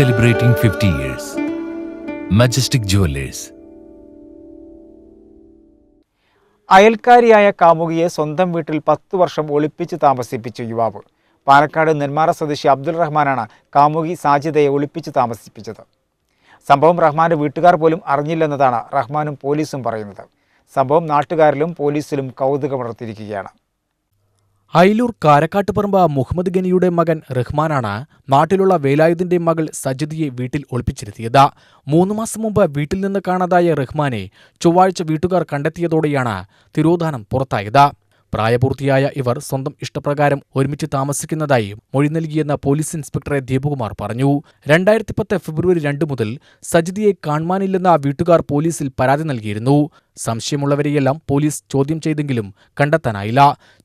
celebrating 50 years. Majestic Jewelers. അയൽക്കാരിയായ കാമുകിയെ സ്വന്തം വീട്ടിൽ പത്തു വർഷം ഒളിപ്പിച്ച് താമസിപ്പിച്ചു യുവാവ് പാലക്കാട് നെന്മാറ സ്വദേശി അബ്ദുൾ റഹ്മാനാണ് കാമുകി സാജിദയെ ഒളിപ്പിച്ച് താമസിപ്പിച്ചത് സംഭവം റഹ്മാന്റെ വീട്ടുകാർ പോലും അറിഞ്ഞില്ലെന്നതാണ് റഹ്മാനും പോലീസും പറയുന്നത് സംഭവം നാട്ടുകാരിലും പോലീസിലും കൗതുകമുണർത്തിയിരിക്കുകയാണ് അയിലൂർ കാരക്കാട്ടുപറമ്പ് മുഹമ്മദ് ഗനിയുടെ മകൻ റഹ്മാനാണ് നാട്ടിലുള്ള വേലായുധന്റെ മകൾ സജിദിയെ വീട്ടിൽ ഒളിപ്പിച്ചിരുത്തിയത്. മൂന്ന് മാസം മുമ്പ് വീട്ടിൽ നിന്ന് കാണാതായ റഹ്മാനെ ചൊവ്വാഴ്ച വീട്ടുകാർ കണ്ടെത്തിയതോടെയാണ് തിരോധാനം പുറത്തായത്. പ്രായപൂർത്തിയായ ഇവർ സ്വന്തം ഇഷ്ടപ്രകാരം ഒരുമിച്ച് താമസിക്കുന്നതായി മൊഴി നൽകിയെന്ന് പോലീസ് ഇൻസ്പെക്ടറെ ദീപകുമാർ പറഞ്ഞു. രണ്ടായിരത്തി പത്ത് ഫെബ്രുവരി രണ്ട് മുതൽ സജിദിയെ കാണുവാനില്ലെന്ന വീട്ടുകാർ പോലീസിൽ പരാതി നൽകിയിരുന്നു. സംശയമുള്ളവരെയെല്ലാം പോലീസ് ചോദ്യം ചെയ്തെങ്കിലും കണ്ടെത്താനായില്ല.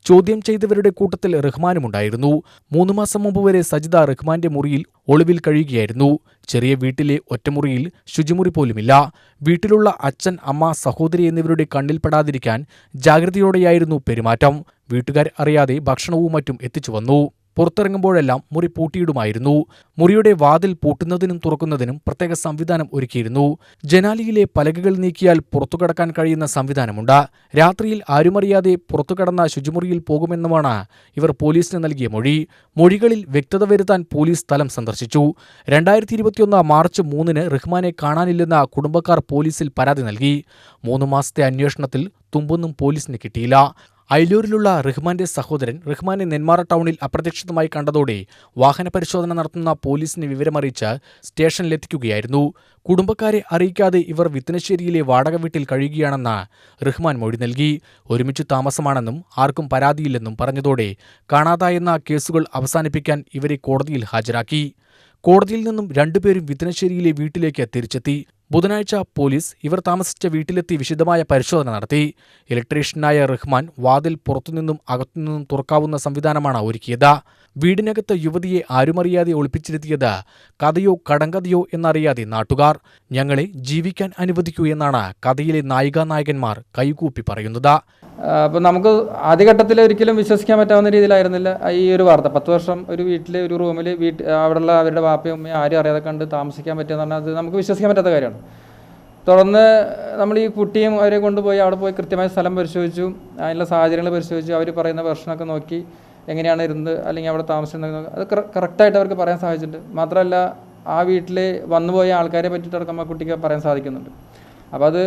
ചോദ്യം ചെയ്തവരുടെ കൂട്ടത്തിൽ റഹ്മാനുമുണ്ടായിരുന്നു മൂന്നു മാസം മുമ്പ് വരെ സജിത റഹ്മാന്റെ മുറിയിൽ ഒളിവിൽ കഴിയുകയായിരുന്നു. ചെറിയ വീട്ടിലെ ഒറ്റമുറിയിൽ ശുചിമുറി പോലുമില്ല. വീട്ടിലുള്ള അച്ഛൻ അമ്മ സഹോദരി എന്നിവരുടെ കണ്ണിൽപ്പെടാതിരിക്കാൻ ജാഗ്രതയോടെയായിരുന്നു പെരുമാറ്റം. വീട്ടുകാർ അറിയാതെ ഭക്ഷണവും മറ്റും എത്തിച്ചു വന്നു. പുറത്തിറങ്ങുമ്പോഴെല്ലാം മുറി പൂട്ടിയിടുമായിരുന്നു. മുറിയുടെ വാതിൽ പൂട്ടുന്നതിനും തുറക്കുന്നതിനും പ്രത്യേക സംവിധാനം ഒരുക്കിയിരുന്നു. ജനാലിയിലെ പലകകൾ നീക്കിയാൽ പുറത്തു കടക്കാൻ കഴിയുന്ന സംവിധാനമുണ്ട്. രാത്രിയിൽ ആരുമറിയാതെ പുറത്തുകടന്ന ശുചിമുറിയിൽ പോകുമെന്നുമാണ് ഇവർ പോലീസിന് നൽകിയ മൊഴി. മൊഴികളിൽ വ്യക്തത വരുത്താൻ പോലീസ് സ്ഥലം സന്ദർശിച്ചു. രണ്ടായിരത്തി ഇരുപത്തിയൊന്ന് മാർച്ച് മൂന്നിന് റഹ്മാനെ കാണാനില്ലെന്ന കുടുംബക്കാർ പോലീസിൽ പരാതി നൽകി. മൂന്ന് മാസത്തെ അന്വേഷണത്തിൽ തുമ്പൊന്നും പോലീസിന് കിട്ടിയില്ല. അയലൂരിലുള്ള റഹ്മാന്റെ സഹോദരൻ റഹ്മാനെ നെന്മാറ ടൗണിൽ അപ്രതീക്ഷിതമായി കണ്ടതോടെ വാഹന പരിശോധന നടത്തുന്ന പോലീസിനെ വിവരമറിയിച്ച് സ്റ്റേഷനിലെത്തിക്കുകയായിരുന്നു. കുടുംബക്കാരെ അറിയിക്കാതെ ഇവർ വിത്തനശ്ശേരിയിലെ വാടക വീട്ടിൽ കഴിയുകയാണെന്ന് റഹ്മാൻ മൊഴി നൽകി. ഒരുമിച്ച് താമസമാണെന്നും ആർക്കും പരാതിയില്ലെന്നും പറഞ്ഞതോടെ കാണാതായെന്ന കേസുകൾ അവസാനിപ്പിക്കാൻ ഇവരെ കോടതിയിൽ ഹാജരാക്കി. കോടതിയിൽ നിന്നും രണ്ടുപേരും വിത്തനശ്ശേരിയിലെ വീട്ടിലേക്ക് തിരിച്ചെത്തി. ബുധനാഴ്ച പോലീസ് ഇവർ താമസിച്ച വീട്ടിലെത്തി വിശദമായ പരിശോധന നടത്തി. ഇലക്ട്രീഷ്യനായ റഹ്മാൻ വാതിൽ പുറത്തുനിന്നും അകത്തുനിന്നും തുറക്കാവുന്ന സംവിധാനമാണ് ഒരുക്കിയത്. വീടിനകത്ത് യുവതിയെ ആരുമറിയാതെ ഒളിപ്പിച്ചിരുത്തിയത് കഥയോ കടങ്കഥയോ എന്നറിയാതെ നാട്ടുകാർ. ഞങ്ങളെ ജീവിക്കാൻ അനുവദിക്കൂ എന്നാണ് കഥയിലെ നായികാനായകന്മാർ കൈകൂപ്പി പറയുന്നത്. അപ്പോൾ നമുക്ക് ആദ്യഘട്ടത്തിൽ ഒരിക്കലും വിശ്വസിക്കാൻ പറ്റാവുന്ന രീതിയിലായിരുന്നില്ല ഈ ഒരു വാർത്ത. പത്ത് വർഷം ഒരു വീട്ടിലെ ഒരു റൂമിൽ വീട്ടിൽ അവിടെയുള്ള അവരുടെ വാപ്പയും ഉമ്മയും ആരും അറിയാതെ കണ്ട് താമസിക്കാൻ പറ്റുക പറഞ്ഞാൽ അത് നമുക്ക് വിശ്വസിക്കാൻ പറ്റാത്ത കാര്യമാണ്. തുടർന്ന് നമ്മൾ ഈ കുട്ടിയും അവരെ കൊണ്ടുപോയി അവിടെ പോയി കൃത്യമായ സ്ഥലം പരിശോധിച്ചു. അതിനുള്ള സാഹചര്യങ്ങൾ പരിശോധിച്ചു. അവർ പറയുന്ന പ്രശ്നമൊക്കെ നോക്കി എങ്ങനെയാണ് ഇരുന്നത് അല്ലെങ്കിൽ അവിടെ താമസിക്കുന്നത് അത് കറക്റ്റായിട്ട് അവർക്ക് പറയാൻ സാധിച്ചിട്ടുണ്ട്. മാത്രമല്ല ആ വീട്ടിൽ വന്നുപോയ ആൾക്കാരെ പറ്റിയിട്ടടക്കം ആ കുട്ടിക്ക് പറയാൻ സാധിക്കുന്നുണ്ട്. അപ്പോൾ അത്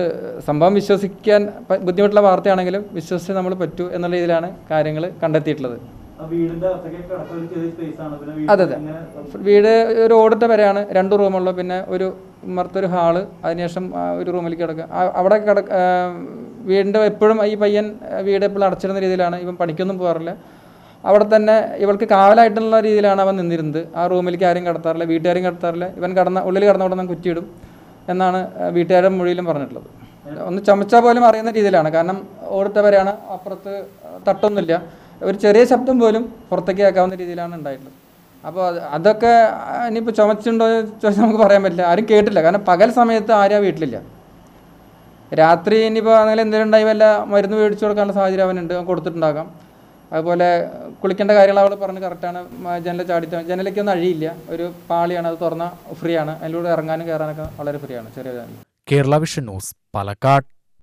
സംഭവം വിശ്വസിക്കാൻ ബുദ്ധിമുട്ടുള്ള വാർത്തയാണെങ്കിലും വിശ്വസിച്ച് നമ്മൾ പറ്റൂ എന്നുള്ള രീതിയിലാണ് കാര്യങ്ങൾ കണ്ടെത്തിയിട്ടുള്ളത്. അതെ അതെ. വീട് ഒരു ഓടിട്ട വരെയാണ് രണ്ട് റൂമുള്ള പിന്നെ ഒരു മർത്തൊരു ഹാൾ അതിനുശേഷം ഒരു റൂമിലേക്ക് കിടക്കുക. അവിടെ കിട വീടിന്റെ എപ്പോഴും ഈ പയ്യൻ വീട് എപ്പോഴും അടച്ചിരുന്ന രീതിയിലാണ്. ഇവൻ പണിക്കൊന്നും പോകാറില്ല. അവിടെ തന്നെ ഇവൾക്ക് കാവലായിട്ടുള്ള രീതിയിലാണ് അവൻ നിന്നിരുന്നത്. ആ റൂമിലേക്ക് ആരും കടത്താറില്ല വീട്ടുകാരും കടത്താറില്ല. ഇവൻ കടന്ന ഉള്ളിൽ കടന്ന ഉടനെ കുറ്റിയിടും എന്നാണ് വീട്ടുകാരുടെ മൊഴിയിലും പറഞ്ഞിട്ടുള്ളത്. ഒന്ന് ചമച്ചാൽ പോലും അറിയുന്ന രീതിയിലാണ്. കാരണം ഓടുത്തവരെയാണ് അപ്പുറത്ത് തട്ടൊന്നുമില്ല. ഒരു ചെറിയ ശബ്ദം പോലും പുറത്തേക്ക് കേൾക്കാവുന്ന രീതിയിലാണ് ഉണ്ടായിട്ടുള്ളത്. അപ്പോൾ അതൊക്കെ ഇനിയിപ്പോൾ ചുമച്ചുണ്ടോ ചോദിച്ചാൽ നമുക്ക് പറയാൻ പറ്റില്ല. ആരും കേട്ടില്ല. കാരണം പകൽ സമയത്ത് ആരും വീട്ടിലില്ല. രാത്രി ഇനിയിപ്പോൾ അങ്ങനെ എന്തെങ്കിലും ഉണ്ടായി വല്ല മരുന്ന് മേടിച്ചു കൊടുക്കാനുള്ള സാഹചര്യം അവനുണ്ട്. കൊടുത്തിട്ടുണ്ടാകാം. അതുപോലെ കുളിക്കേണ്ട കാര്യങ്ങൾ അവൾ പറഞ്ഞ് കറക്റ്റാണ് ജനല ചാടി ജനലയ്ക്കൊന്നും അഴിയില്ല. ഒരു പാളിയാണ് അത് തുറന്ന ഫ്രീ ആണ്. അതിലൂടെ ഇറങ്ങാനും കയറാനൊക്കെ വളരെ ഫ്രീ ആണ്. ചെറിയ കേരള വിഷൻ ന്യൂസ് പാലക്കാട്.